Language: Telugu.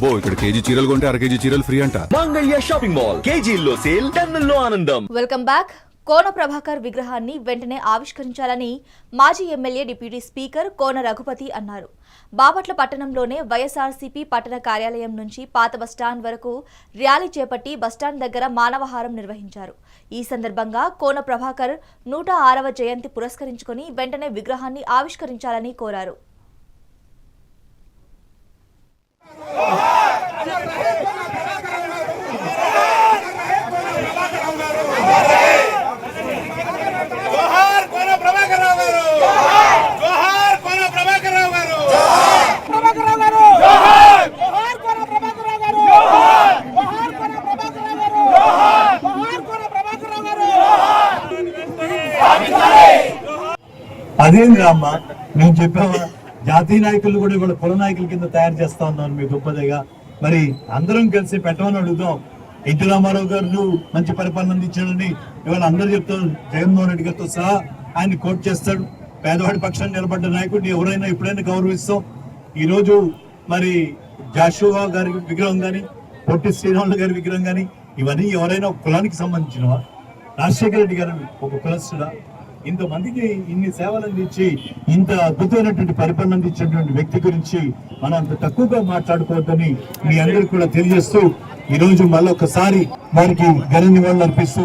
అబ్బో ఇక్కడ కేజీ చీరలు కొంటే అర కేజీ చీరలు ఫ్రీ అంట. Mangalya shopping mall. కేజీల్లో సేల్ టన్నుల్లో ఆనందం. Welcome back. కోన ప్రభాకర్ విగ్రహాన్ని వెంటనే ఆవిష్కరించాలని మాజీ MLA deputy speaker Kona Raghupathi అన్నారు. బాపట్ల పట్టణంలోనే వైఎస్ఆర్సీపీ పట్టణ కార్యాలయం నుంచి పాత బస్టాండ్ వరకు ర్యాలీ చేపట్టి బస్టాండ్ దగ్గర మానవహారం నిర్వహించారు. ఈ సందర్భంగా కోన ప్రభాకర్ నూట ఆరవ జయంతి పురస్కరించుకొని వెంటనే విగ్రహాన్ని ఆవిష్కరించాలని కోరారు జోహార్ కోన ప్రభాకర్ రావు గారు జోహార్ కోన ప్రభాకర్ రావు గారు ప్రభాకర్ రావు గారు జోహార్ జోహార్ కోన ప్రభాకర్ రావు గారు జోహార్ జోహార్ కోన ప్రభాకర్ రావు గారు జోహార్ జోహార్ కోన ప్రభాకర్ రావు గారు అదేం రామ్మా? నేను చెప్పావా? జాతీయ నాయకులు కూడా ఇవాళ కుల నాయకుల కింద తయారు చేస్తా ఉన్నాను మీ గొప్పదిగా మరి అందరం కలిసి పెట్టమని అడుగుదాం. ఎన్టీ రామారావు గారు మంచి పరిపాలన అందించాడని ఇవాళ అందరూ చెప్తారు. జగన్మోహన్ రెడ్డి గారితో సహా ఆయన కోట్ చేస్తాడు. పేదవాడి పక్షాన్ని నిలబడ్డ నాయకుడిని ఎవరైనా ఎప్పుడైనా గౌరవిస్తాం. ఈ రోజు మరి జాషువా గారి విగ్రహం కానీ పొట్టి శ్రీరాములు గారి విగ్రహం కానీ ఇవన్నీ ఎవరైనా ఒక కులానికి సంబంధించినవా? రాజశేఖర రెడ్డి గారు ఒక కులస్తుడా? ఇంతమందికి ఇన్ని సేవలు అందించి ఇంత అద్భుతమైనటువంటి పరిపాలన అందించినటువంటి వ్యక్తి గురించి మనం అంత తక్కువగా మాట్లాడుకోవద్దని మీ అందరికి కూడా తెలియజేస్తూ ఈ రోజు మళ్ళొకసారి వారికి ఘన నివాళులు అర్పిస్తూ